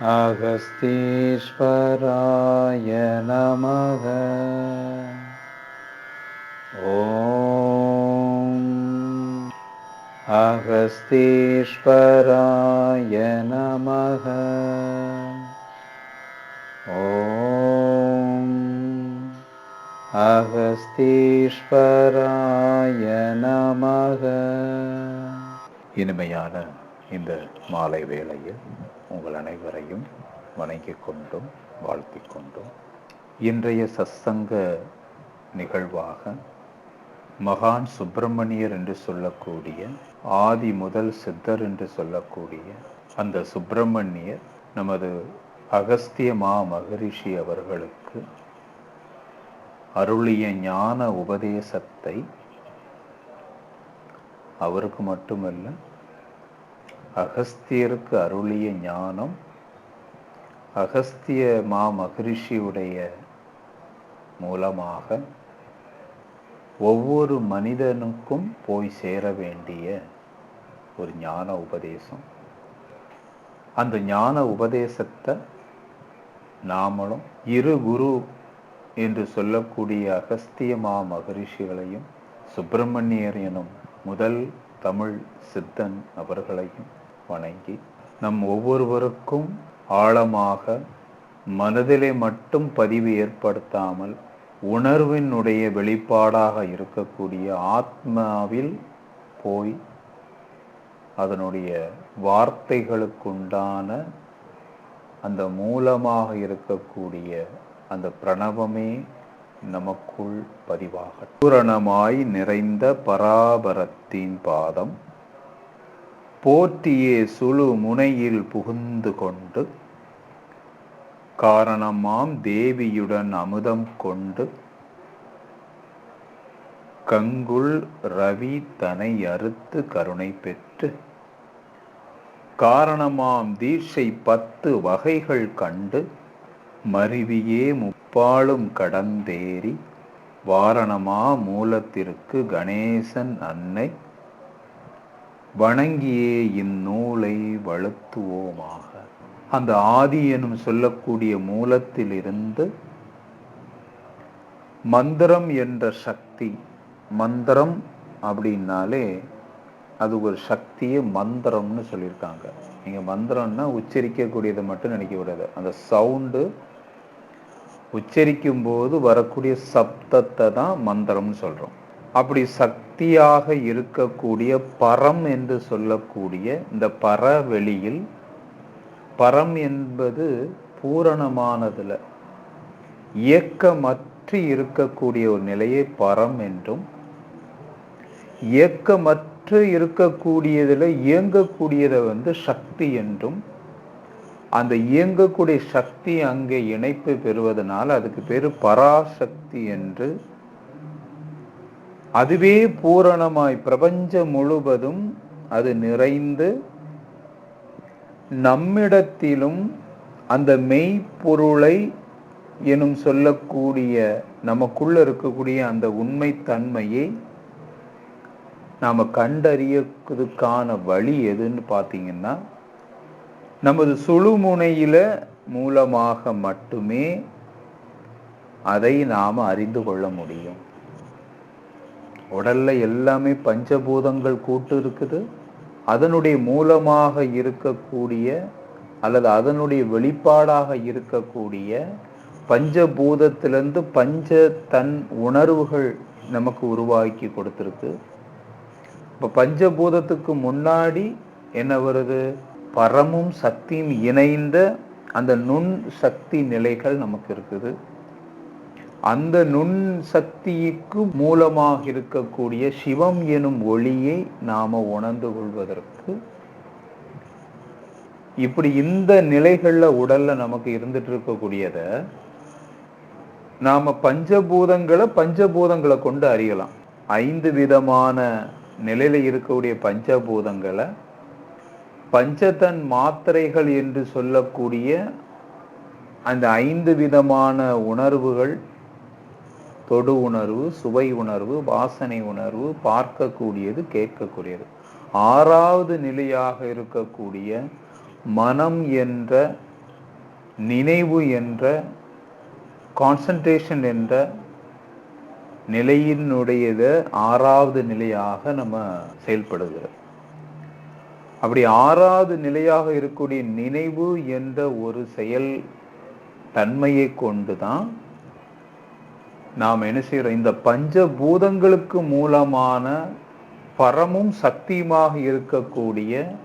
अगस्तीश्वराय नमः ॐ अगस्तीश्वराय नमः ॐ அகஸ்தீஸ்வராய நமக இனிமையான இந்த மாலை வேளையில் உங்கள் அனைவரையும் வணங்கிக் கொண்டும் வாழ்த்திக் கொண்டும். இன்றைய சத்சங்க நிகழ்வாக மகான் சுப்பிரமணியர் என்று சொல்லக்கூடிய ஆதி முதல் சித்தர் என்று சொல்லக்கூடிய அந்த சுப்பிரமணியர் நமது அகஸ்திய மா மகரிஷி அவர்களுக்கு அருளிய ஞான உபதேசத்தை அவருக்கு மட்டுமல்ல அகஸ்தியருக்கு அருளிய ஞானம் அகஸ்திய மா மகரிஷியுடைய மூலமாக ஒவ்வொரு மனிதனுக்கும் போய் சேர வேண்டிய ஒரு ஞான உபதேசம். அந்த ஞான உபதேசத்தை நாமளும் இரு குரு என்று சொல்லக்கூடிய அகஸ்தியமா மகரிஷிகளையும் சுப்பிரமணியர் எனும் முதல் தமிழ் சித்தன் அவர்களையும் வணங்கி நம் ஒவ்வொருவருக்கும் ஆழமாக மனதிலே மட்டும் பதிவு ஏற்படுத்தாமல் உணர்வினுடைய வெளிப்பாடாக இருக்கக்கூடிய ஆத்மாவில் போய் அதனுடைய வார்த்தைகளுக்குண்டான அந்த மூலமாக இருக்கக்கூடிய அந்த பிரணவமே நமக்குள் பதிவாக பூரணமாய் நிறைந்த பராபரத்தின் பாதம் போற்றியே சுழு முனையில் புகுந்து கொண்டு காரணமாம் தேவியுடன் அமுதம் கொண்டு கங்குள் ரவி தனை அறுத்து கருணை பெற்று காரணமாம் தீட்சை பத்து வகைகள் கண்டு மருவியே முப்பாலும் கடந்தேறி வாரணமா மூலத்திற்கு கணேசன் அன்னை வணங்கியே இந்நூலை வளர்த்துவோமாக அந்த ஆதி எனும் சொல்லக்கூடிய மூலத்திலிருந்து மந்திரம் என்ற சக்தி மந்திரம் அப்படின்னாலே அது ஒரு சக்தியை மந்திரம்னு சொல்லியிருக்காங்க. நீங்கள் மந்திரம்னா உச்சரிக்கக்கூடியதை மட்டும் நினைக்க கூடாது. அந்த சவுண்டு உச்சரிக்கும் போது வரக்கூடிய சப்தத்தை தான் மந்திரம்னு சொல்கிறோம் அப்படி சக்தியாக இருக்கக்கூடிய பரம் என்று சொல்லக்கூடிய இந்த பரவெளியில் பரம் என்பது பூரணமானதில். இயக்கமற்று இருக்கக்கூடிய ஒரு நிலையை பரம் என்றும் இயக்கமற்று இருக்கக்கூடியதில் இயங்கக்கூடியதை வந்து சக்தி என்றும் அந்த இயங்கக்கூடிய சக்தி அங்கே இணைப்பு பெறுவதனால் அதுக்கு பேர் பராசக்தி என்று அதுவே பூரணமாய் பிரபஞ்சம் முழுவதும் அது நிறைந்து நம்மிடத்திலும் அந்த மெய்ப்பொருளை எனும் சொல்லக்கூடிய நமக்குள்ள இருக்கக்கூடிய அந்த உண்மை தன்மையை நாம் கண்டறியதுக்கான வழி எதுன்னு பார்த்தீங்கன்னா நமது சுழுமுனையில மூலமாக மட்டுமே அதை நாம் அறிந்து கொள்ள முடியும். உடல்ல எல்லாமே பஞ்சபூதங்கள் கூட்டு இருக்குது. அதனுடைய மூலமாக இருக்கக்கூடிய அல்லது அதனுடைய வெளிப்பாடாக இருக்கக்கூடிய பஞ்சபூதத்திலிருந்து பஞ்ச தன் உணர்வுகள் நமக்கு உருவாக்கி கொடுத்துருக்கு. இப்போ பஞ்சபூதத்துக்கு முன்னாடி என்ன வருது? பரமும் சக்தியும் இணைந்த அந்த நுண் சக்தி நிலைகள் நமக்கு இருக்குது. அந்த நுண் சக்திக்கு மூலமாக இருக்கக்கூடிய சிவம் எனும் ஒளியை நாம உணர்ந்து கொள்வதற்கு இப்படி இந்த நிலைகள்ல உடல்ல நமக்கு இருந்துட்டு இருக்கக்கூடியத நாம பஞ்சபூதங்களை பஞ்சபூதங்களை கொண்டு அறியலாம். ஐந்து விதமான நிலையில இருக்கக்கூடிய பஞ்சபூதங்களை பஞ்சதன் மாத்திரைகள் என்று சொல்லக்கூடிய அந்த ஐந்து விதமான உணர்வுகள் தொடு உணர்வு சுவை உணர்வு வாசனை உணர்வு பார்க்கக்கூடியது கேட்கக்கூடியது. ஆறாவது நிலையாக இருக்கக்கூடிய மனம் என்ற நினைவு என்ற கான்சன்ட்ரேஷன் என்ற நிலையினுடையத ஆறாவது நிலையாக நம்ம செயல்படுகிறது. அப்படி ஆறாவது நிலையாக இருக்கக்கூடிய நினைவு என்ற ஒரு செயல் தன்மையை கொண்டு தான் நாம் என்ன செய்கிறோம் இந்த பஞ்சபூதங்களுக்கு மூலமான பரமும் சக்தியுமாக இருக்கக்கூடிய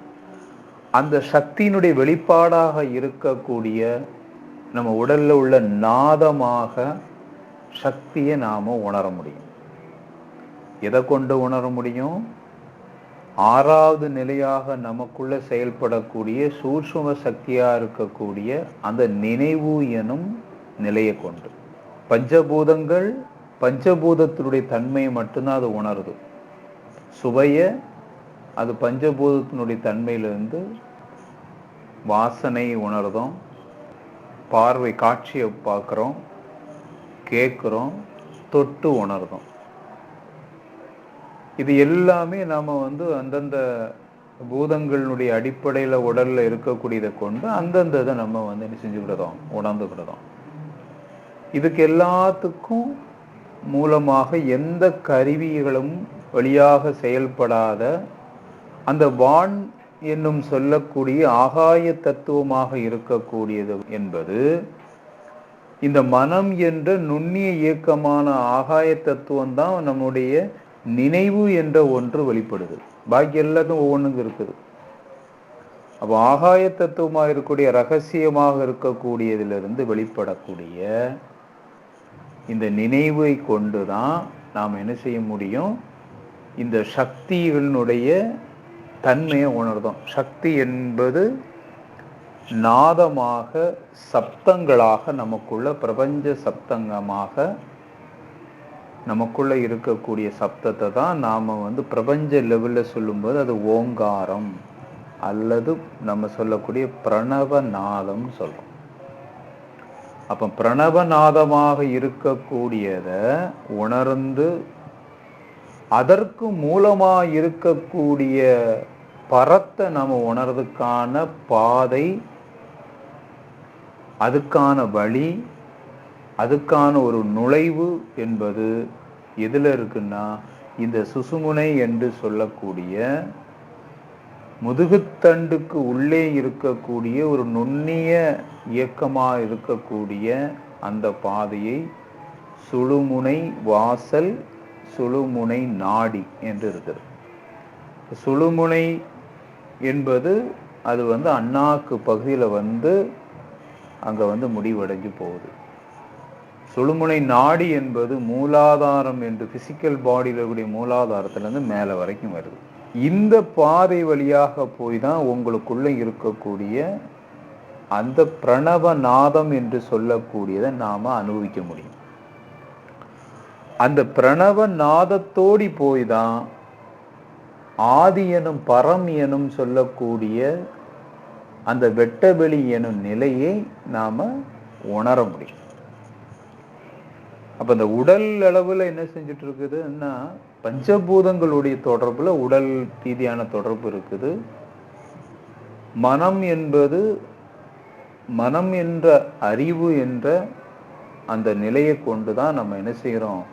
அந்த சக்தியினுடைய வெளிப்பாடாக இருக்கக்கூடிய நம்ம உடலில் உள்ள நாதமாக சக்தியை நாம் உணர முடியும். எதை கொண்டு உணர முடியும்? ஆறாவது நிலையாக நமக்குள்ள செயல்படக்கூடிய சூட்சும சக்தியாக இருக்கக்கூடிய அந்த நினைவு எனும் நிலையை கொண்டு. பஞ்சபூதங்கள் பஞ்சபூதத்தினுடைய தன்மையை மட்டும்தான் அது உணருது. சுவைய அது பஞ்சபூதத்தினுடைய தன்மையிலிருந்து வாசனை உணர்தோம் பார்வை காட்சியை பார்க்குறோம் கேட்குறோம் தொட்டு உணர்தோம் இது எல்லாமே நாம் வந்து அந்தந்த பூதங்களுடைய அடிப்படையில் உடலில் இருக்கக்கூடியதை கொண்டு அந்தந்த இதை நம்ம வந்து என்ன செஞ்சுக்கிட்டதோம் உணர்ந்துக்கிட்டதோம் இதுக்கு எல்லாத்துக்கும் மூலமாக எந்த கருவிகளும் வழியாக செயல்படாத அந்த வான் என்னும் சொல்லக்கூடிய ஆகாய தத்துவமாக இருக்கக்கூடியது என்பது இந்த மனம் என்ற நுண்ணிய இயக்கமான ஆகாய தத்துவம் தான் நம்முடைய நினைவு என்ற ஒன்று வெளிப்படுது. பாக்கி எல்லாத்தையும் ஒவ்வொன்றுங்க இருக்குது. அப்போ ஆகாய தத்துவமாக இருக்கக்கூடிய ரகசியமாக இருக்கக்கூடியதிலிருந்து வெளிப்படக்கூடிய இந்த நினைவை கொண்டு தான் நாம் என்ன செய்ய முடியும்? இந்த சக்திகளினுடைய தன்மையை உணர்தோம் சக்தி என்பது நாதமாக சப்தங்களாக நமக்குள்ள பிரபஞ்ச சப்தங்கமாக நமக்குள்ள இருக்கக்கூடிய சப்தத்தை தான் நாம் வந்து பிரபஞ்ச லெவலில் சொல்லும்போது அது ஓங்காரம் அல்லது நம்ம சொல்லக்கூடிய பிரணவ நாதம்னு சொல்கிறோம் அப்போ பிரணவநாதமாக இருக்கக்கூடியத உணர்ந்து அதற்கு மூலமாக இருக்கக்கூடிய பரத்தை நம்ம உணர்றதுக்கான பாதை அதுக்கான வழி அதுக்கான ஒரு நுழைவு என்பது எதில் இருக்குன்னா இந்த சுசுமுனை என்று சொல்லக்கூடிய முதுகுத்தண்டுக்கு உள்ளே இருக்கக்கூடிய ஒரு நுண்ணிய இயக்கமாக இருக்கக்கூடிய அந்த பாதையை சுழுமுனை வாசல் சுழுமுனை நாடி என்று இருக்கிறது சுழுமுனை என்பது அது வந்து அண்ணாக்கு பகுதியில் வந்து அங்கே வந்து முடிவடைஞ்சு போகுது. சுழுமுனை நாடி என்பது மூலாதாரம் என்று ஃபிசிக்கல் பாடியில் இருக்கக்கூடிய மூலாதாரத்திலேருந்து மேலே வரைக்கும் வருது. இந்த பாதை வழியாக போய் தான் உங்களுக்குள்ள இருக்கக்கூடிய அந்த பிரணவ நாதம் என்று சொல்லக்கூடியதை நாம அனுபவிக்க முடியும். அந்த பிரணவ நாதத்தோடி போய் தான் ஆதி எனும் பரம் எனும் சொல்லக்கூடிய அந்த வெட்டவெளி எனும் நிலையை நாம உணர முடியும். அப்ப இந்த உடல் அளவுல என்ன செஞ்சிட்டு இருக்குதுன்னா பஞ்சபூதங்களுடைய தொடர்புல உடல் ரீதியான தொடர்பு இருக்குது. மனம் என்பது மனம் என்ற அறிவு என்ற அந்த நிலையை கொண்டு தான் நம்ம என்ன செய்கிறோம்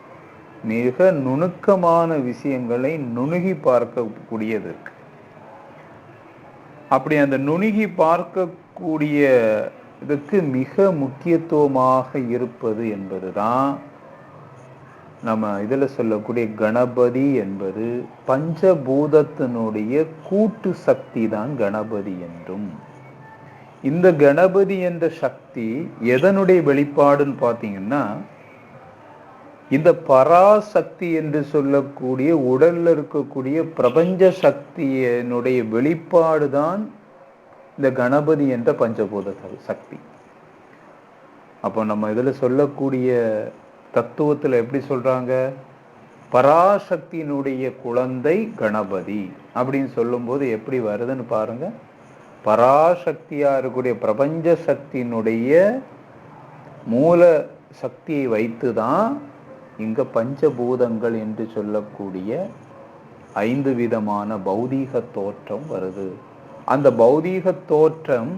மிக நுணுக்கமான விஷயங்களை நுணுகி பார்க்கக்கூடியது இருக்கு. அப்படி அந்த நுணுகி பார்க்கக்கூடிய இதுக்கு மிக முக்கியத்துவமாக இருப்பது என்பதுதான் நம்ம இதில் சொல்லக்கூடிய கணபதி என்பது பஞ்சபூதத்தினுடைய கூட்டு சக்தி தான் கணபதி என்றும். இந்த கணபதி என்ற சக்தி எதனுடைய வெளிப்பாடுன்னு பார்த்தீங்கன்னா இந்த பராசக்தி என்று சொல்லக்கூடிய உடல்ல இருக்கக்கூடிய பிரபஞ்ச சக்தியினுடைய வெளிப்பாடு தான் இந்த கணபதி என்ற பஞ்சபூத சக்தி. அப்போ நம்ம இதில் சொல்லக்கூடிய தத்துவத்தில் எப்படி சொல்கிறாங்க பராசக்தியினுடைய குழந்தை கணபதி அப்படின்னு சொல்லும்போது எப்படி வருதுன்னு பாருங்க. பராசக்தியாக இருக்கக்கூடிய பிரபஞ்ச சக்தியினுடைய மூல சக்தியை வைத்து தான் இங்கே பஞ்சபூதங்கள் என்று சொல்லக்கூடிய ஐந்து விதமான பௌதீக தோற்றம் வருது. அந்த பௌதீக தோற்றம்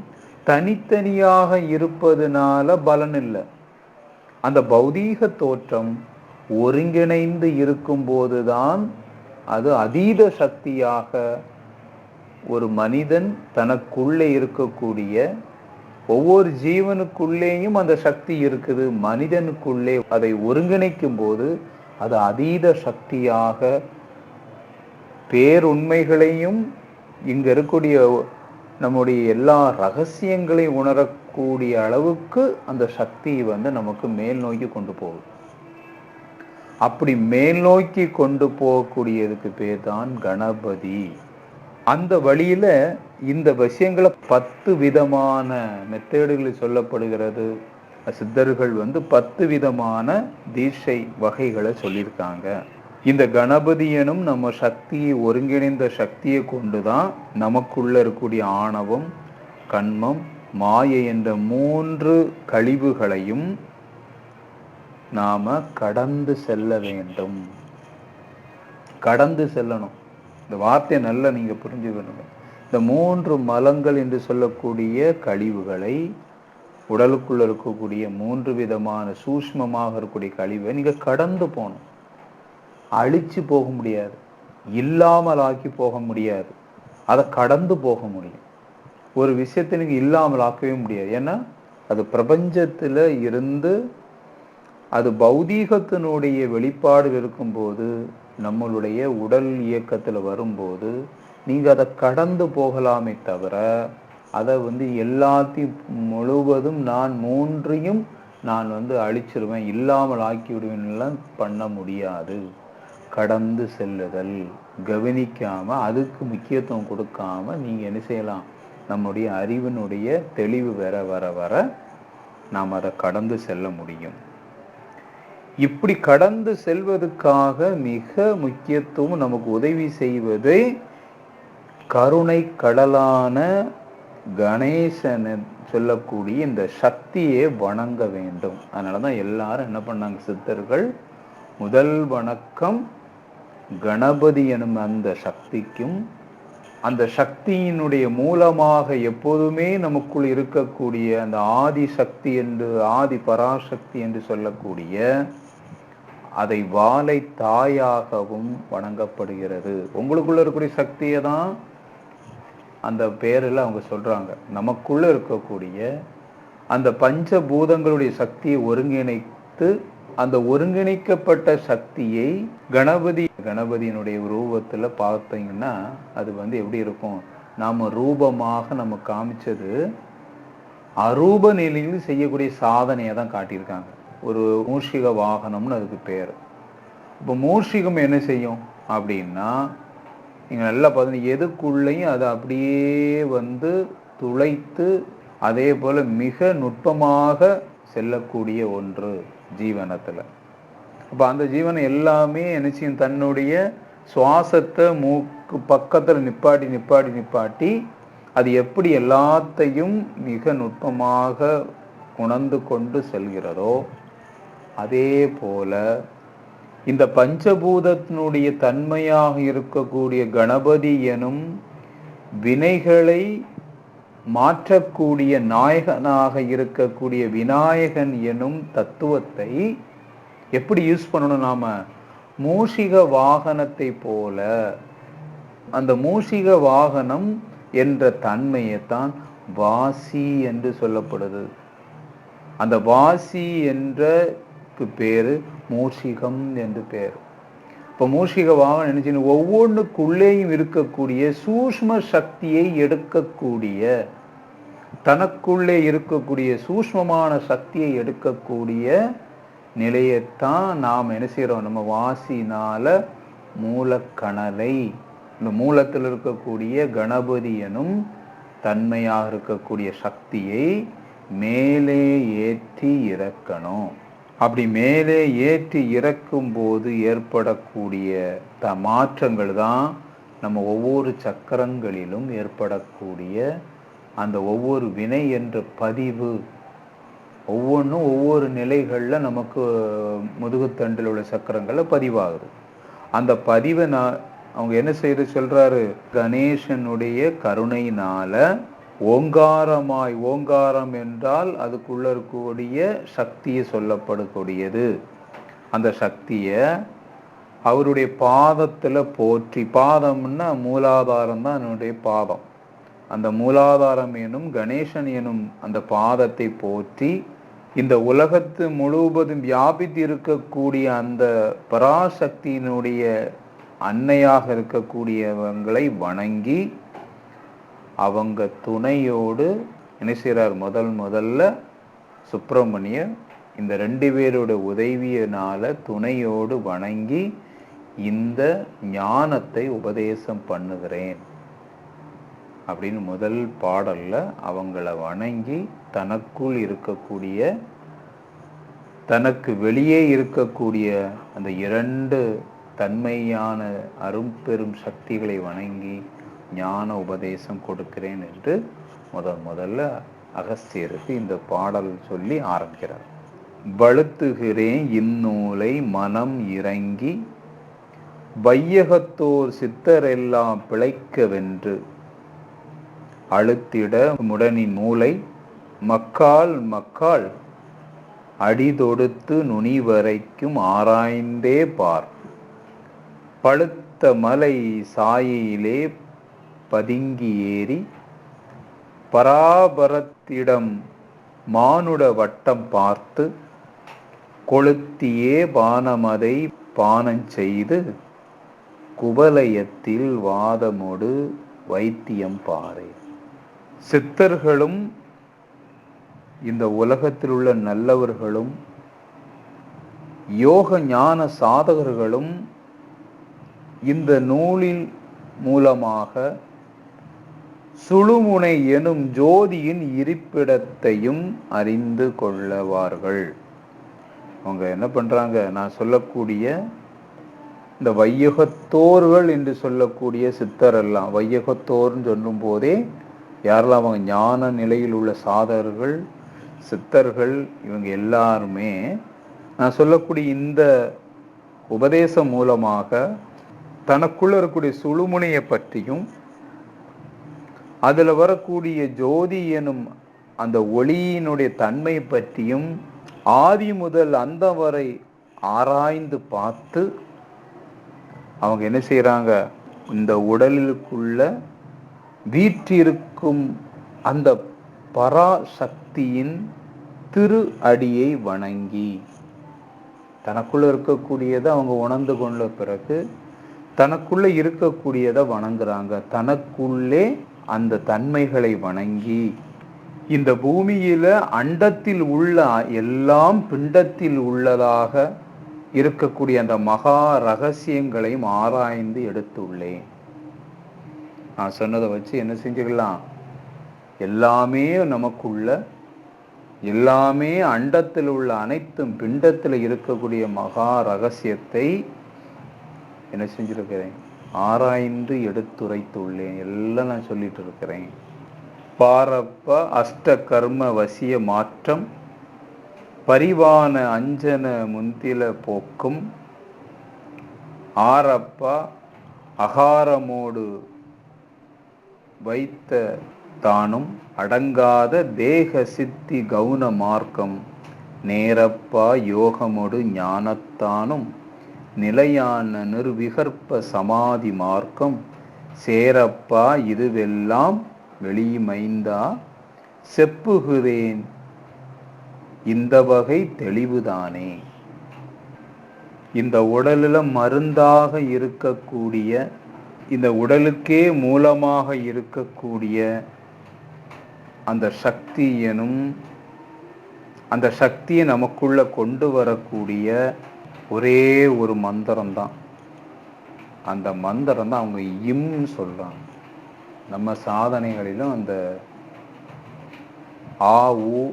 தனித்தனியாக இருப்பதுனால பலன் இல்லை. அந்த பௌதீக தோற்றம் ஒருங்கிணைந்து இருக்கும்போதுதான் அது அதீத சக்தியாக ஒரு மனிதன் தனக்குள்ளே இருக்கக்கூடிய ஒவ்வொரு ஜீவனுக்குள்ளேயும் அந்த சக்தி இருக்குது. மனிதனுக்குள்ளே அதை ஒருங்கிணைக்கும் போது அது அதீத சக்தியாக பேருண்மைகளையும் இங்கே இருக்கக்கூடிய நம்முடைய எல்லா ரகசியங்களையும் கூடிய அளவுக்கு அந்த சக்தி வந்து நமக்கு மேல் நோக்கி கொண்டு போகும் அப்படி மேல் நோக்கி கொண்டு போகக்கூடியதுக்கு பேர் தான் கணபதி. அந்த வழியில இந்த விஷயங்களை பத்து விதமான மெத்தேடுகளில் சொல்லப்படுகிறது. சித்தர்கள் வந்து பத்து விதமான தீட்சை வகைகளை சொல்லியிருக்காங்க. இந்த கணபதியனும் நம்ம சக்தியை ஒருங்கிணைந்த சக்தியை கொண்டுதான் நமக்குள்ள இருக்கக்கூடிய ஆணவம் கண்மம் மாயை என்ற மூன்று கழிவுகளையும் நாம் கடந்து செல்ல வேண்டும். கடந்து செல்லணும். இந்த வார்த்தையை நல்லா நீங்கள் புரிஞ்சுக்கணுங்க. இந்த மூன்று மலங்கள் என்று சொல்லக்கூடிய கழிவுகளை உடலுக்குள்ள இருக்கக்கூடிய மூன்று விதமான சூஷ்மமாக இருக்கக்கூடிய கழிவை நீங்கள் கடந்து போகணும். அழிச்சு போக முடியாது. இல்லாமல் ஆக்கி போக முடியாது. அதை கடந்து போக முடியும். ஒரு விஷயத்தை நீங்கள் இல்லாமல் ஆக்கவே முடியாது. ஏன்னா அது பிரபஞ்சத்தில் இருந்து அது பௌதீகத்தினுடைய வெளிப்பாடு இருக்கும்போது நம்மளுடைய உடல் இயக்கத்தில் வரும்போது நீங்கள் அதை கடந்து போகலாமே தவிர அதை வந்து எல்லாத்தையும் முழுவதும் நான் மூன்றையும் நான் வந்து அழிச்சிருவேன் இல்லாமல் ஆக்கிவிடுவேன்லாம் பண்ண முடியாது. கடந்து செல்லுதல் கவனிக்காமல் அதுக்கு முக்கியத்துவம் கொடுக்காம நீங்கள் என்ன செய்யலாம்? நம்முடைய அறிவினுடைய தெளிவு வர வர வர நாம் அதை கடந்து செல்ல முடியும். இப்படி கடந்து செல்வதற்காக மிக முக்கியத்துவம் நமக்கு உதவி செய்வதை கருணை கடலான கணேசன் சொல்லக்கூடிய இந்த சக்தியை வணங்க வேண்டும். அதனாலதான் எல்லாரும் என்ன பண்ணாங்க சித்தர்கள்? முதல் வணக்கம் கணபதி எனும் அந்த சக்திக்கும் அந்த சக்தியினுடைய மூலமாக எப்போதுமே நமக்குள் இருக்கக்கூடிய அந்த ஆதி சக்தி என்று ஆதி பராசக்தி என்று சொல்லக்கூடிய அதை வாழை தாயாகவும் வணங்கப்படுகிறது. உங்களுக்குள்ள இருக்கக்கூடிய சக்தியை தான் அந்த பேரில் அவங்க சொல்றாங்க. நமக்குள்ள இருக்கக்கூடிய அந்த பஞ்சபூதங்களுடைய சக்தியை ஒருங்கிணைத்து அந்த ஒருங்கிணைக்கப்பட்ட சக்தியை கணபதி கணபதியினுடைய ரூபத்தில் பார்த்தீங்கன்னா அது வந்து எப்படி இருக்கும்? நாம் ரூபமாக நம்ம காமிச்சது அரூப நிலையில் செய்யக்கூடிய சாதனையை தான் காட்டியிருக்காங்க. ஒரு மூஷிக வாகனம்னு அதுக்கு பேர். இப்போ மூஷிகம் என்ன செய்யும் அப்படின்னா நீங்கள் நல்லா பார்த்தீங்கன்னா எதுக்குள்ளேயும் அதை அப்படியே வந்து துளைத்து அதே போல் மிக நுட்பமாக செல்லக்கூடிய ஒன்று ஜீவனத்தில். அப்போ அந்த ஜீவன் எல்லாமே என்ன தன்னுடைய சுவாசத்தை மூக்கு பக்கத்தில் நிப்பாட்டி நிப்பாட்டி நிப்பாட்டி அது எப்படி எல்லாத்தையும் மிக நுட்பமாக உணர்ந்து கொண்டு செல்கிறதோ அதே போல இந்த பஞ்சபூதத்தினுடைய தன்மையாக இருக்கக்கூடிய கணபதி எனும் வினைகளை மாற்றக்கூடிய நாயகனாக இருக்கக்கூடிய விநாயகன் எனும் தத்துவத்தை எப்படி யூஸ் பண்ணணும் நாம? மூஷிக வாகனத்தை போல அந்த மூஷிக வாகனம் என்ற தன்மையைத்தான் வாசி என்று சொல்லப்படுது. அந்த வாசி என்ற பேரு மூஷிகம் என்று பேர். இப்போ மூஷிக வாகனம் நினைச்சு ஒவ்வொன்றுக்குள்ளேயும் இருக்கக்கூடிய சூஷ்ம சக்தியை எடுக்கக்கூடிய தனக்குள்ளே இருக்கக்கூடிய சூஷ்மமான சக்தியை எடுக்கக்கூடிய நிலையத்தான் நாம் என்ன செய்கிறோம் நம்ம வாசினால மூலக்கணலை இந்த மூலத்தில் இருக்கக்கூடிய கணபதி எனும் தன்மையாக இருக்கக்கூடிய சக்தியை மேலே ஏற்றி இறக்கணும். அப்படி மேலே ஏற்றி இறக்கும் போது ஏற்படக்கூடிய த மாற்றங்கள் தான் நம்ம ஒவ்வொரு சக்கரங்களிலும் ஏற்படக்கூடிய அந்த ஒவ்வொரு வினை என்ற பதிவு ஒவ்வொன்றும் ஒவ்வொரு நிலைகளில் நமக்கு முதுகுத்தண்டில் உள்ள சக்கரங்களில் பதிவாகுது. அந்த பதிவை நான் அவங்க என்ன செய்து சொல்கிறாரு கணேசனுடைய கருணையினால ஓங்காரமாய் ஓங்காரம் என்றால் அதுக்குள்ள இருக்கக்கூடிய சக்தியை சொல்லப்படக்கூடியது. அந்த சக்தியை அவருடைய பாதத்தில் போற்றி பாதம்னா மூலாதாரம் தான் என்னுடைய பாதம். அந்த மூலாதாரம் எனும் கணேசன் எனும் அந்த பாதத்தை போற்றி இந்த உலகத்து முழுவதும் வியாபித்து இருக்கக்கூடிய அந்த பராசக்தியினுடைய அன்னையாக இருக்கக்கூடியவங்களை வணங்கி அவங்க துணையோடு என்ன செய்கிறார் முதல் முதல்ல சுப்பிரமணியர் இந்த ரெண்டு பேரோட உதவியினால் துணையோடு வணங்கி இந்த ஞானத்தை உபதேசம் பண்ணுகிறேன். அப்படின்னு முதல் பாடல்ல அவங்கள வணங்கி தனக்குள் இருக்கக்கூடிய தனக்கு வெளியே இருக்கக்கூடிய அந்த இரண்டு தன்மையான அரும்பெரும் சக்திகளை வணங்கி ஞான உபதேசம் கொடுக்கிறேன் என்று முதல் முதல்ல அகஸ்தியருக்கு இந்த பாடல் சொல்லி ஆரம்பிக்கிறார். வழுத்துகிறேன் இந்நூலை மனம் இறங்கி வையகத்தோர் சித்தரெல்லாம் பிழைக்கவென்று அழுத்திட முடனின் மூளை மக்கால் மக்கால் அடிதொடுத்து நுனி வரைக்கும் ஆராய்ந்தே பார். பழுத்த மலை சாயிலே பதுங்கி ஏறி பராபரத்திடம் மானுட வட்டம் பார்த்து கொளுத்தியே பானமதை பானஞ்செய்து குபலயத்தில் வாதமொடு வைத்தியம் பாறை சித்தர்களும் இந்த உலகத்தில் உள்ள நல்லவர்களும் யோக ஞான சாதகர்களும் இந்த நூலில் மூலமாக சுழுமுனை எனும் ஜோதியின் இருப்பிடத்தையும் அறிந்து கொள்ளவார்கள். அவங்க என்ன பண்ணுறாங்க நான் சொல்லக்கூடிய இந்த வையகத்தோர்கள் என்று சொல்லக்கூடிய சித்தரெல்லாம் வையகத்தோர்னு சொல்லும் போதே யாரெல்லாம் அவங்க ஞான நிலையில் உள்ள சாதகர்கள் சித்தர்கள் இவங்க எல்லாருமே நான் சொல்லக்கூடிய இந்த உபதேசம் மூலமாக தனக்குள்ள இருக்கக்கூடிய சுழுமுனையை பற்றியும் அதில் வரக்கூடிய ஜோதி எனும் அந்த ஒளியினுடைய தன்மை பற்றியும் ஆதி முதல் அந்த வரை ஆராய்ந்து பார்த்து அவங்க என்ன செய்கிறாங்க இந்த உடலுக்குள்ள இருக்கும் அந்த பராசக்தியின் திரு அடியை வணங்கி. தனக்குள்ள இருக்கக்கூடியதை அவங்க உணர்ந்து கொண்ட பிறகு தனக்குள்ள இருக்கக்கூடியதை வணங்குறாங்க. தனக்குள்ளே அந்த தன்மைகளை வணங்கி. இந்த பூமியில அண்டத்தில் உள்ள எல்லாம் பிண்டத்தில் உள்ளதாக இருக்கக்கூடிய அந்த மகா ரகசியங்களையும் ஆராய்ந்து எடுத்துள்ளேன். நான் சொன்னதை வச்சு என்ன செஞ்சுக்கலாம்? எல்லாமே நமக்குள்ள எல்லாமே அண்டத்தில் உள்ள அனைத்தும் பிண்டத்தில் இருக்கக்கூடிய மகா ரகசியத்தை என்ன செஞ்சிருக்கிறேன்? ஆராய்ந்து எடுத்துரைத்துள்ளேன். எல்லாம் நான் சொல்லிட்டு இருக்கிறேன் பாரப்ப அஷ்ட கர்ம வசிய மாற்றம் பரிவான அஞ்சன முந்தில போக்கும் ஆரப்பா அகாரமோடு வைத்த தானும் அடங்காத தேக சித்தி கவுன மார்க்கம் நேரப்பா யோகமொடு ஞானத்தானும் நிலையான நிர்விகற்ப சமாதி மார்க்கம். சேரப்பா இதுவெல்லாம் வெளியமைந்தா செப்புகிறேன் இந்த வகை தெளிவுதானே? இந்த உடலில் மருந்தாக இருக்கக்கூடிய இந்த உடலுக்கே மூலமாக இருக்கக்கூடிய அந்த சக்தி எனும் அந்த சக்தியை நமக்குள்ள கொண்டு வரக்கூடிய ஒரே ஒரு மந்திரம் தான் அந்த மந்திரம் தான் அவங்க இம்னு சொல்றாங்க. நம்ம சாதனைகளிலும் அந்த ஆ உ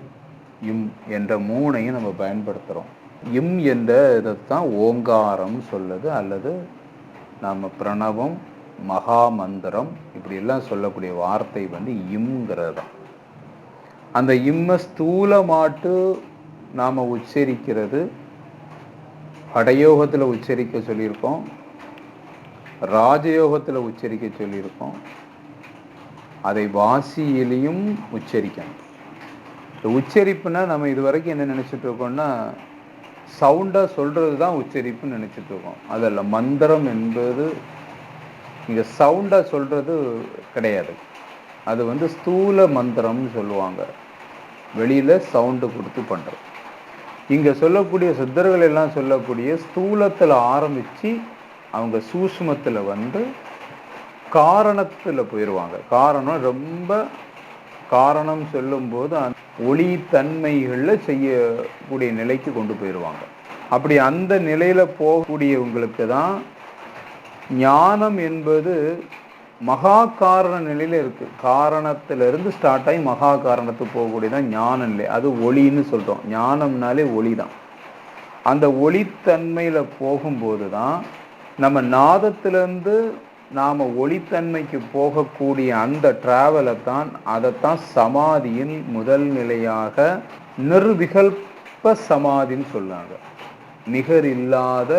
இம் என்ற மூணையும் நம்ம பயன்படுத்துகிறோம் இம் என்ற தான் ஓங்காரம் சொல்லுது அல்லது நாம் பிரணவம் மகா மந்திரம் இப்படி எல்லாம் சொல்லக்கூடிய வார்த்தை வந்து இம்ங்கிறது தான் அந்த இம்ம ஸ்தூலமாட்டு நாம் உச்சரிக்கிறது படயோகத்தில் உச்சரிக்க சொல்லியிருக்கோம் ராஜயோகத்தில் உச்சரிக்க சொல்லியிருக்கோம் அதை வாசியிலையும் உச்சரிக்கணும். இந்த உச்சரிப்புனா நம்ம இது வரைக்கும் என்ன நினச்சிட்டு இருக்கோம்னா சவுண்டாக சொல்கிறது தான் உச்சரிப்புன்னு நினச்சிட்டு இருக்கோம். அதில் மந்திரம் என்பது இங்கே சவுண்டாக சொல்கிறது கிடையாது. அது வந்து ஸ்தூல மந்திரம்னு சொல்லுவாங்க. வெளியில் சவுண்டு கொடுத்து பண்ணுறது இங்கே சொல்லக்கூடிய சித்தர்கள் எல்லாம் சொல்லக்கூடிய ஸ்தூலத்தில் ஆரம்பிச்சு அவங்க சூஷ்மத்தில் வந்து காரணத்தில் போயிடுவாங்க காரணம் ரொம்ப காரணம் சொல்லும்போது அந்த ஒளி தன்மைகளில் செய்யக்கூடிய நிலைக்கு கொண்டு போயிடுவாங்க அப்படி அந்த நிலையில் போகக்கூடியவங்களுக்கு தான் ஞானம் என்பது மகா காரண நிலையில் இருக்குது காரணத்திலிருந்து ஸ்டார்ட் ஆகி மகா காரணத்துக்கு போகக்கூடியதான் ஞானம் நிலை. அது ஒளின்னு சொல்கிறோம் ஞானம்னாலே ஒளி தான் அந்த ஒளித்தன்மையில் போகும்போது தான் நம்ம நாதத்திலேருந்து நாம் ஒளித்தன்மைக்கு போகக்கூடிய அந்த ட்ராவலை தான் அதைத்தான் சமாதியின் முதல் நிலையாக நிர்விகல்ப சமாதின்னு சொல்லாங்க. நிகர் இல்லாத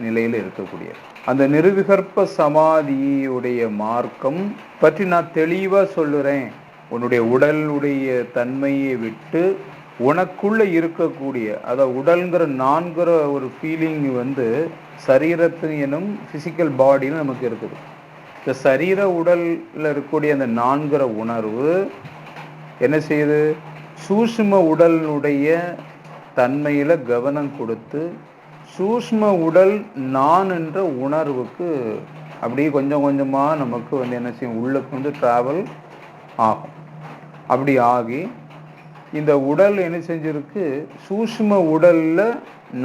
நிலையில் இருக்கக்கூடியது. அந்த நிர்விகற்ப சமாதியுடைய மார்க்கம் பற்றி நான் தெளிவாக சொல்லுறேன். உன்னுடைய உடலுடைய தன்மையை விட்டு உனக்குள்ள இருக்கக்கூடிய அதை உடல்ங்கிற நான்கிற ஒரு ஃபீலிங் வந்து சரீரத்து ஃபிசிக்கல் பிசிக்கல் பாடின்னு நமக்கு இருக்குது. இந்த சரீர உடலில் இருக்கக்கூடிய அந்த நான்கிற உணர்வு என்ன செய்யுது? சூஷ்ம உடலுடைய தன்மையில் கவனம் கொடுத்து சூஷ்ம உடல் நான் என்ற உணர்வுக்கு அப்படியே கொஞ்சம் கொஞ்சமாக நமக்கு வந்து என்ன செய்யும்? உள்ளுக்கு வந்து ட்ராவல் ஆகும். அப்படி ஆகி இந்த உடல் என்ன செஞ்சிருக்கு? சூஷ்ம உடலில்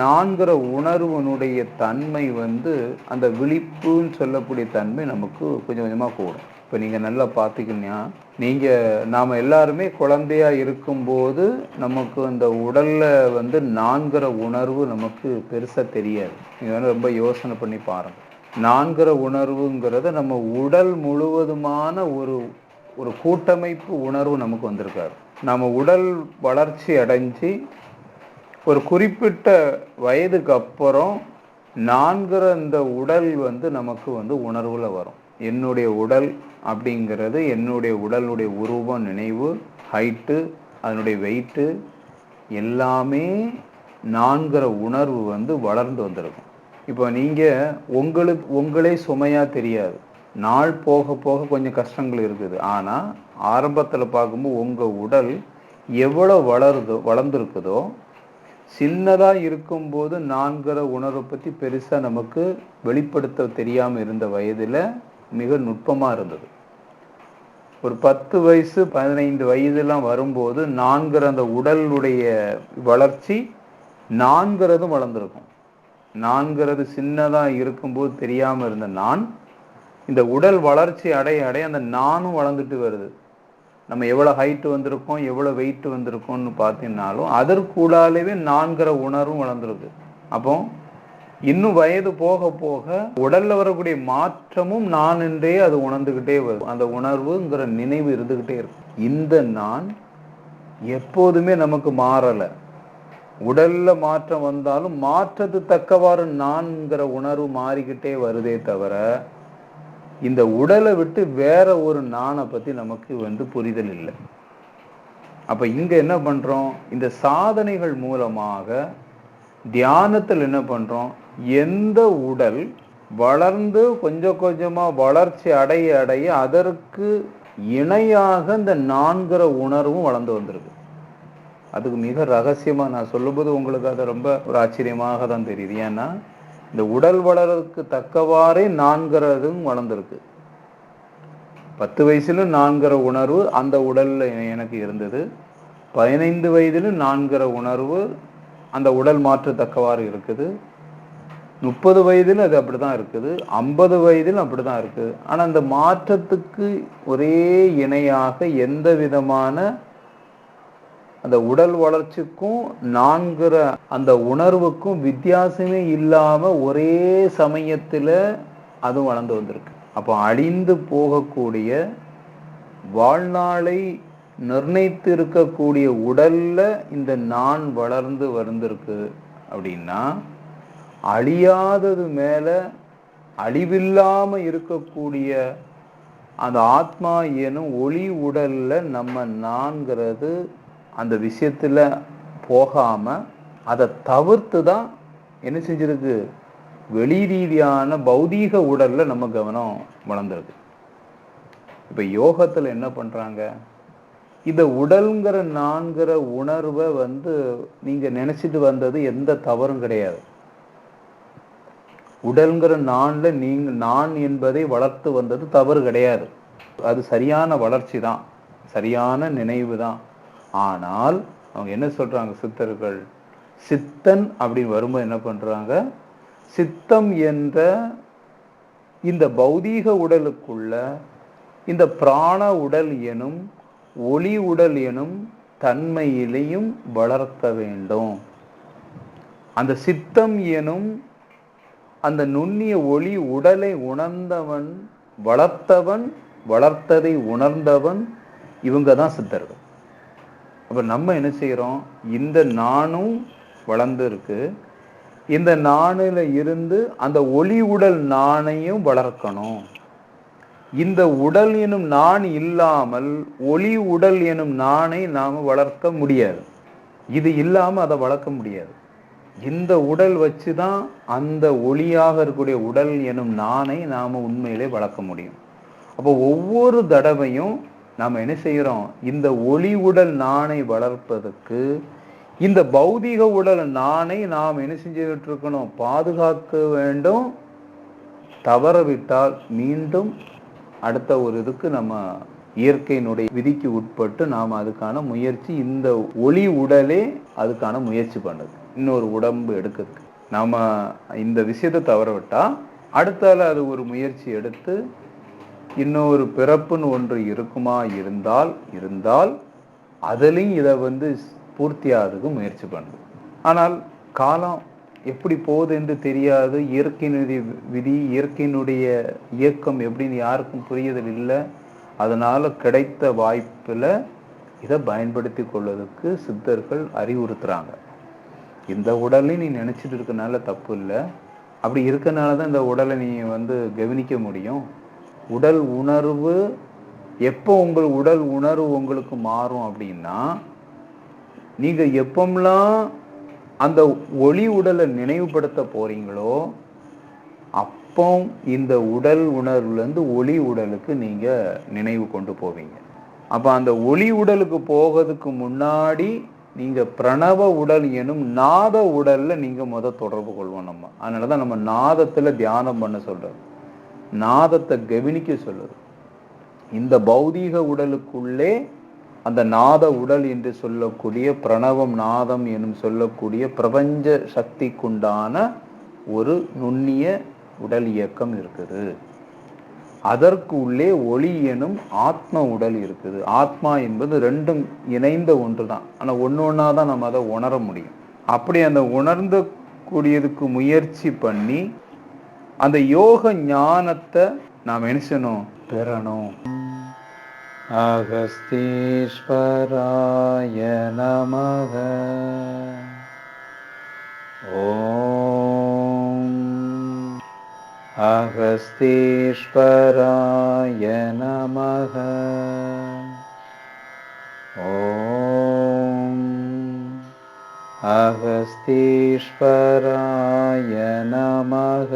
நான்கிற உணர்வனுடைய தன்மை வந்து அந்த விழிப்புன்னு சொல்லக்கூடிய தன்மை நமக்கு கொஞ்சம் கொஞ்சமாக கூடும். இப்போ நீங்கள் நல்லா பார்த்துக்கிட்டீங்கன்னா நீங்கள் நாம் எல்லாருமே குழந்தையா இருக்கும்போது நமக்கு அந்த உடலில் வந்து நான்கிற உணர்வு நமக்கு பெருசாக தெரியாது. நீங்கள் வந்து ரொம்ப யோசனை பண்ணி பாருங்கள் நான்கிற உணர்வுங்கிறத நம்ம உடல் முழுவதுமான ஒரு ஒரு கூட்டமைப்பு உணர்வு நமக்கு வந்திருக்காரு. நம்ம உடல் வளர்ச்சி அடைஞ்சு ஒரு குறிப்பிட்ட வயதுக்கு அப்புறம் நான்கிற இந்த உடல் வந்து நமக்கு வந்து உணர்வில் வரும். என்னுடைய உடல் அப்படிங்கிறது என்னுடைய உடலுடைய உருவம் நினைவு ஹைட்டு அதனுடைய வெயிட்டு எல்லாமே நான்கிற உணர்வு வந்து வளர்ந்து வந்திருக்கும். இப்போ நீங்கள் உங்களுக்கு உங்களே சுமையாக தெரியாது. நாள் போக போக கொஞ்சம் கஷ்டங்கள் இருக்குது. ஆனால் ஆரம்பத்தில் பார்க்கும்போது உங்கள் உடல் எவ்வளோ வளருதோ வளர்ந்துருக்குதோ சின்னதாக இருக்கும்போது நான்கிற உணர்வை பற்றி பெருசாக நமக்கு வெளிப்படுத்த தெரியாமல் இருந்த வயதில் மிக நுட்பமாக இருந்தது. ஒரு பத்து வயசு பதினைந்து வயதுலாம் வரும்போது நான்கிற அந்த உடலுடைய வளர்ச்சி நான்கிறதும் வளர்ந்துருக்கும். நான்கிறது சின்னதாக இருக்கும்போது தெரியாமல் இருந்த நான் இந்த உடல் வளர்ச்சி அடைய அடைய அந்த நானும் வளர்ந்துட்டு வருது. நம்ம எவ்வளோ ஹைட் வந்திருக்கோம் எவ்வளோ வெயிட்டு வந்திருக்கோம்னு பார்த்தீங்கன்னாலும் அதற்குள்ளாலேயே நான்கிற உணர்வும் வளர்ந்துருக்கு அப்போ இன்னும் வயது போக போக உடல்ல வரக்கூடிய மாற்றமும் நான் என்றே அது உணர்ந்துகிட்டே வரும். அந்த உணர்வுங்கிற நினைவு இருந்துகிட்டே இருக்கும். இந்த நான் எப்போதுமே நமக்கு மாறல. உடல்ல மாற்றம் வந்தாலும் மாற்றது தக்கவாறு நான்கிற உணர்வு மாறிக்கிட்டே வருதே தவிர இந்த உடலை விட்டு வேற ஒரு நானை பத்தி நமக்கு வந்து புரிதல் இல்லை. அப்ப இங்க என்ன பண்றோம்? இந்த சாதனைகள் மூலமாக தியானத்தில் என்ன பண்ணுறோம் எந்த உடல் வளர்ந்து கொஞ்சம் கொஞ்சமாக வளர்ச்சி அடைய அடைய அதற்கு இணையாக இந்த நான்கிற உணர்வும் வளர்ந்து வந்திருக்கு. அதுக்கு மிக ரகசியமாக நான் சொல்லும்போது உங்களுக்கு அது ரொம்ப ஒரு ஆச்சரியமாக தான் தெரியுது. ஏன்னா இந்த உடல் வளர்றதுக்கு தக்கவாறே நான்கிறதும் வளர்ந்துருக்கு. பத்து வயசுலும் நான்கிற உணர்வு அந்த உடலில் எனக்கு இருந்தது. பதினைந்து வயதிலும் நான்கிற உணர்வு அந்த உடல் மாற்றத்தக்கவாறு இருக்குது. முப்பது வயதில் அது அப்படிதான் இருக்குது. ஐம்பது வயதிலும் அப்படிதான் இருக்குது. ஆனால் அந்த மாற்றத்துக்கு ஒரே இணையாக எந்த விதமான அந்த உடல் வளர்ச்சிக்கும் நான்கிற அந்த உணர்வுக்கும் வித்தியாசமே இல்லாமல் ஒரே சமயத்தில் அதுவும் வளர்ந்து வந்திருக்கு. அப்போ அழிந்து போகக்கூடிய வாழ்நாளை நிர்ணயித்து இருக்கக்கூடிய உடல்ல இந்த நான் வளர்ந்து வந்திருக்கு அப்படின்னா அழியாதது மேல அழிவில்லாம இருக்கக்கூடிய அந்த ஆத்மா எனும் ஒளி உடல்ல நம்ம நான்கிறது அந்த விஷயத்துல போகாம அதை தவிர்த்து தான் என்ன செஞ்சிருக்கு? வெளி ரீதியான பௌதீக உடல்ல நம்ம கவனம் வளர்ந்துருக்கு. இப்ப யோகத்துல என்ன பண்றாங்க? இந்த உடல்ங்கிற நான்கிற உணர்வை வந்து நீங்க நினைச்சிட்டு வந்தது எந்த தவறும் கிடையாது. உடல்ங்கிற நான்ல நீங்க நான் என்பதை வளர்த்து வந்தது தவறு கிடையாது. அது சரியான வளர்ச்சி தான். சரியான நினைவு தான். ஆனால் அவங்க என்ன சொல்றாங்க சித்தர்கள்? சித்தன் அப்படின்னு வரும்போது என்ன பண்றாங்க? சித்தம் என்ற இந்த பௌதீக உடலுக்குள்ள இந்த பிராண உடல் எனும் ஒளி உடல் எனும் தன்மையிலையும் வளர்த்த வேண்டும். அந்த சித்தம் எனும் அந்த நுண்ணிய ஒளி உடலை உணர்ந்தவன் வளர்த்தவன் வளர்த்ததை உணர்ந்தவன் இவங்க தான் சித்தர்கள். அப்ப நம்ம என்ன செய்கிறோம் இந்த நானும் வளர்ந்துருக்கு. இந்த நாணில் இருந்து அந்த ஒளி உடல் நாணையும் வளர்க்கணும். இந்த உடல் எனும் நான் இல்லாமல் ஒளி உடல் எனும் நானை நாம் வளர்க்க முடியாது. இது இல்லாமல் அதை வளர்க்க முடியாது. இந்த உடல் வச்சு தான் அந்த ஒளியாக இருக்கக்கூடிய உடல் எனும் நானை நாம் உண்மையிலே வளர்க்க முடியும். அப்போ ஒவ்வொரு தடவையும் நாம் என்ன செய்கிறோம்? இந்த ஒளி உடல் நானை வளர்ப்பதற்கு இந்த பௌதிக உடல் நானை நாம் என்ன செஞ்சுக்கிட்டு இருக்கணும்? பாதுகாக்க வேண்டும். தவறவிட்டால் மீண்டும் அடுத்த ஒரு இதுக்கு நம்ம இயற்கையினுடைய விதிக்கு உட்பட்டு நாம் அதுக்கான முயற்சி இந்த ஒளி உடலே அதுக்கான முயற்சி பண்ணுது. இன்னொரு உடம்பு எடுக்கிறதுக்கு. நாம் இந்த விஷயத்தை தவற விட்டா அடுத்தால அது ஒரு முயற்சி எடுத்து இன்னொரு பிறப்புன்னு ஒன்று இருக்குமா? இருந்தால் இருந்தால் அதுலேயும் இதை வந்து பூர்த்தியாகிறதுக்கு முயற்சி பண்ணுது. ஆனால் காலம் எப்படி போகுது என்று தெரியாது. இயற்கையினுடைய விதி இயற்கையினுடைய இயக்கம் எப்படின்னு யாருக்கும் புரியதல் இல்லை. அதனால் கிடைத்த வாய்ப்பில் இதை பயன்படுத்தி கொள்வதற்கு சித்தர்கள் அறிவுறுத்துகிறாங்க இந்த உடலை நீ நினச்சிட்டு இருக்கனால தப்பு இல்லை. அப்படி இருக்கனால தான் இந்த உடலை நீ வந்து கவனிக்க முடியும். உடல் உணர்வு எப்போ உங்கள் உடல் உணர்வு உங்களுக்கு மாறும் அப்படின்னா நீங்கள் எப்பமெல்லாம் அந்த ஒளி உடலை நினைவுபடுத்த போறீங்களோ அப்போ இந்த உடல் உணர்வுலேருந்து ஒளி உடலுக்கு நீங்க நினைவு கொண்டு போவீங்க. அப்போ அந்த ஒளி உடலுக்கு போகிறதுக்கு முன்னாடி நீங்க பிரணவ உடல் எனும் நாத உடல்ல நீங்க முத தொடர்பு கொள்வோம் நம்ம. அதனாலதான் நம்ம நாதத்துல தியானம் பண்ண சொல்றது. நாதத்தை கவனிக்க சொல்லுது இந்த பௌதீக உடலுக்குள்ளே அந்த நாத உடல் என்று சொல்லக்கூடிய பிரணவம் நாதம் எனும் சொல்லக்கூடிய பிரபஞ்ச சக்திக்குண்டான ஒரு நுண்ணிய உடல் இயக்கம் இருக்குது. அதற்கு உள்ளே ஒளி எனும் ஆத்ம உடல் இருக்குது. ஆத்மா என்பது ரெண்டும் இணைந்த ஒன்று தான் ஆனால் ஒன்று ஒன்றா தான் நம்ம அதை உணர முடியும். அப்படி அந்த உணர்ந்த கூடியதுக்கு முயற்சி பண்ணி அந்த யோக ஞானத்தை நாம் என்ன செய்யணும்? பெறணும். அகஸ்தீஸ்வராய நமக. ஓம் அகஸ்தீஸ்வராய நமக. ஓம் அகஸ்தீஸ்வராய நமக.